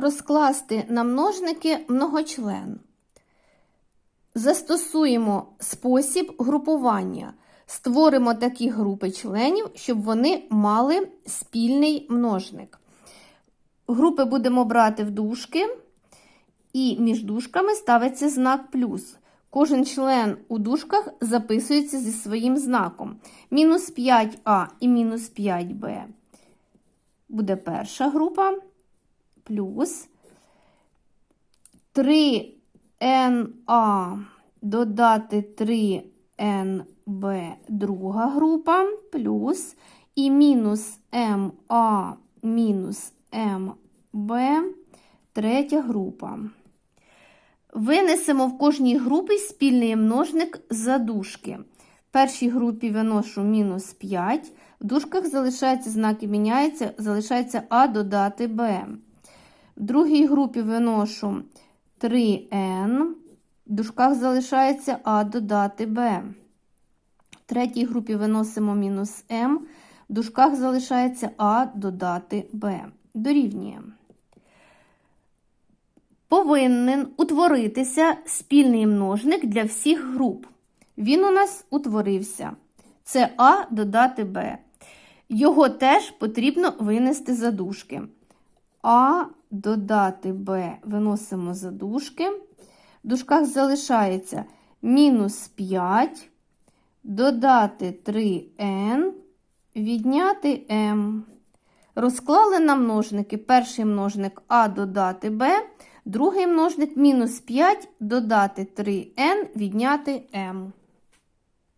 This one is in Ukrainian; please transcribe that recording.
розкласти на множники многочлен. Застосуємо спосіб групування. Створимо такі групи членів, щоб вони мали спільний множник. Групи будемо брати в дужки, і між дужками ставиться знак плюс. Кожен член у дужках записується зі своїм знаком. Мінус 5а і мінус 5b буде перша група, плюс 3na додати 3nb друга група, плюс і мінус ma мінус mb третя група. Винесемо в кожній групі спільний множник за дужки. В першій групі виношу мінус 5, в дужках залишаються знаки міняються, залишається А додати Б. В другій групі виношу 3n, в дужках залишається А додати Б. В третій групі виносимо мінус М, в дужках залишається А додати Б. Дорівнює. Повинен утворитися спільний множник для всіх груп. Він у нас утворився. Це А додати Б. Його теж потрібно винести за дужки. А додати Б виносимо за дужки. В дужках залишається мінус 5, додати 3n, відняти m. Розклали на множники. Перший множник А додати Б, другий множник мінус 5 додати 3n, відняти m.